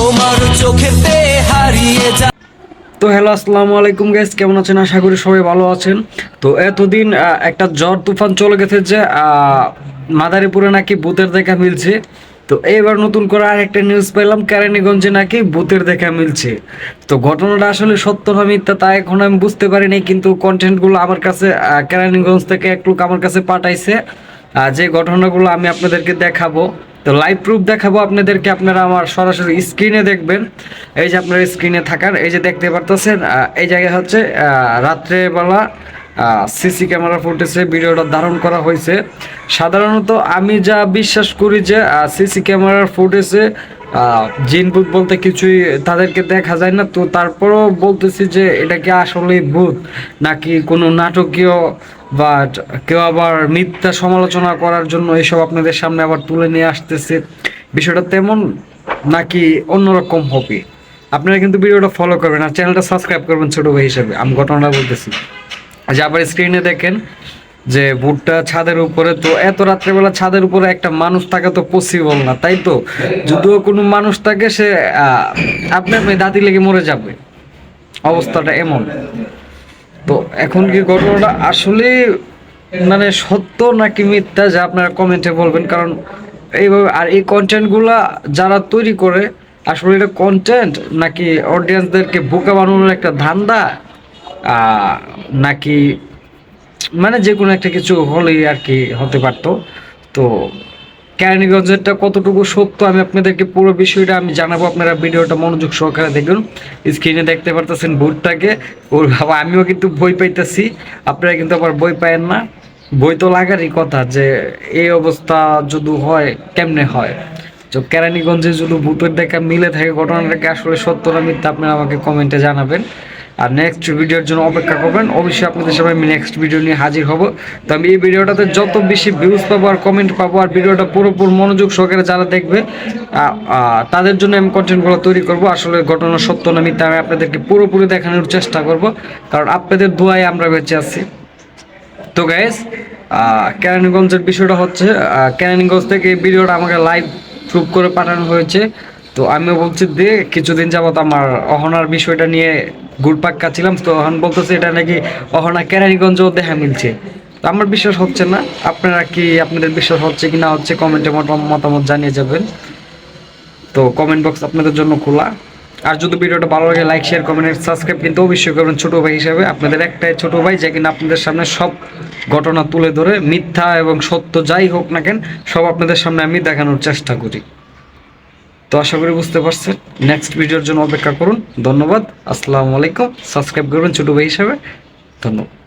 তোমার চোখেতে হারিয়ে যা তো হ্যালো, আসসালামু আলাইকুম গাইস কেমন আছেন? আশা করি সবাই ভালো আছেন। তো এতদিন একটা জ্বর তুফান চলে গেছে যে মাদারীপুরে নাকি ভূতের দেখা মিলছে। তো এবার নতুন করে আর একটা নিউজ পেলাম, কেরানীগঞ্জে নাকি ভূতের দেখা মিলছে। তো ঘটনাটা আসলে সত্য না মিথ্যা, তা এখন আমি বুঝতে পারিনি, কিন্তু কন্টেন্টগুলো আমার কাছে কেরানীগঞ্জ থেকে এক লোক আমার কাছে পাঠাইছে। যে ঘটনাগুলো আমি আপনাদেরকে দেখাবো। তো লাইভ প্রুফ দেখাবো আপনাদেরকে। আপনারা আমার সরাসরি স্ক্রিনে দেখবেন। এই যে আপনার স্ক্রিনে থাকার, এই যে দেখতে পারতেছেন এই জায়গায় হচ্ছে রাত্রেবেলা সিসি ক্যামেরা ফুটেজে ভিডিওটা ধারণ করা হয়েছে। সাধারণত আমি যা বিশ্বাস করি যে সিসি ক্যামেরার ফুটেজে জিনভূত বলতে কিছুই তাদেরকে দেখা যায় না। তো তারপরও বলতেছি যে, এটা কি আসলে ভূত? নাকি কোনো নাটকীয় বা কেউ আবার মিথ্যা সমালোচনা করার জন্য এসব আপনাদের সামনে আবার তুলে নিয়ে আসতেছে? বিষয়টা তেমন নাকি অন্যরকম হবে? আপনারা কিন্তু ভিডিওটা ফলো করবেন আর চ্যানেলটা সাবস্ক্রাইব করবেন ছোট ভাই হিসেবে। আমি ঘটনাটা বলতেছি। যে আবার স্ক্রিনে দেখেন যে ভুট্টা ছাদের উপরে তো এত রাত্রেবেলা ছাদের উপরে একটা মানুষ থাকা তো পসিবল না, তাই তো? যদিও কোনো মানুষ থাকে সে আপনি আপনি দাঁতি লেগে মরে যাবে? অবস্থাটা এমন। তো এখন কি ঘটনাটা আসলে মানে সত্য নাকি মিথ্যা যা আপনারা কমেন্টে বলবেন? কারণ এইভাবে আর এই কন্টেন্টগুলা যারা তৈরি করে, আসলে এটা কন্টেন্ট নাকি অডিয়েন্সদেরকে বোকা বানানোর একটা ধান্দা? নাকি মানে যে কোনো একটা কিছু হলেই আর কি হতে পারতো। তো কেরানীগঞ্জেরটা কতটুকু সত্য আমি আপনাদেরকে পুরো বিষয়টা আমি জানাব, আপনারা ভিডিওটা মনোযোগ সহকারে দেখুন স্ক্রিনে দেখতে পারতেছেন ভোটটাকে ওর বাবা, আমিও কিন্তু বই পাইতেছি, আপনারা কিন্তু আবার বই পায়েন না। বই তো লাগারই কথা যে এই অবস্থা যদি হয়, কেমনে হয়? তো কেরানীগঞ্জে যদি ভূতের দেখা মিলে থাকে ঘটনাটাকে আসলে সত্য না মিথ্যা, আপনারা আমাকে কমেন্টে জানাবেন। আর নেক্সট ভিডিওর জন্য অপেক্ষা করবেন। অবশ্যই আপনাদের সবাই আমি নেক্সট ভিডিও নিয়ে হাজির হব। তো আমি এই ভিডিওটাতে যত বেশি ভিউজ পাবো আর কমেন্ট পাবো আর ভিডিওটা পুরোপুরি মনোযোগ সহকারে যারা দেখবে তাদের জন্য আমি কন্টেন্টগুলো তৈরি করব। আসলে ঘটনা সত্য না মিথ্যা আমি আপনাদেরকে পুরোপুরি দেখানোর চেষ্টা করব। কারণ আপনাদের দোয়ায় আমরা বেঁচে আছি। তো গাইস কেরানীগঞ্জের বিষয়টা হচ্ছে কেরানীগঞ্জ থেকে এই ভিডিওটা আমাকে লাইভ প্রুভ করে পাঠানো হয়েছে। তো আমিও বলছি যে কিছুদিন যাবত আমার অহনার বিষয়টা নিয়ে ঘুরপাক খাচ্ছিলাম। তো অহন বলতেছে, এটা নাকি অহনা কেরানীগঞ্জও দেখা মিলছে। তো আমার বিশ্বাস হচ্ছে না। আপনারা কি, আপনাদের বিশ্বাস হচ্ছে কি না হচ্ছে কমেন্টে মতামত জানিয়ে যাবেন। তো কমেন্ট বক্স আপনাদের জন্য খোলা। আর যদি ভিডিওটা ভালো লাগে লাইক শেয়ার কমেন্ট সাবস্ক্রাইব কিন্তু অবশ্যই করবেন ছোট ভাই হিসাবে। আপনাদের একটাই ছোট ভাই, যে কিনা আপনাদের সামনে সব ঘটনা তুলে ধরে, মিথ্যা এবং সত্য যাই হোক না কেন, সব আপনাদের সামনে আমি দেখানোর চেষ্টা করি। তো আশা করি বুঝতে পারছেন। নেক্সট ভিডিওর জন্য অপেক্ষা করুন। ধন্যবাদ। আসসালামু আলাইকুম। সাবস্ক্রাইব করবেন ছোটো ভাই হিসাবে। ধন্যবাদ।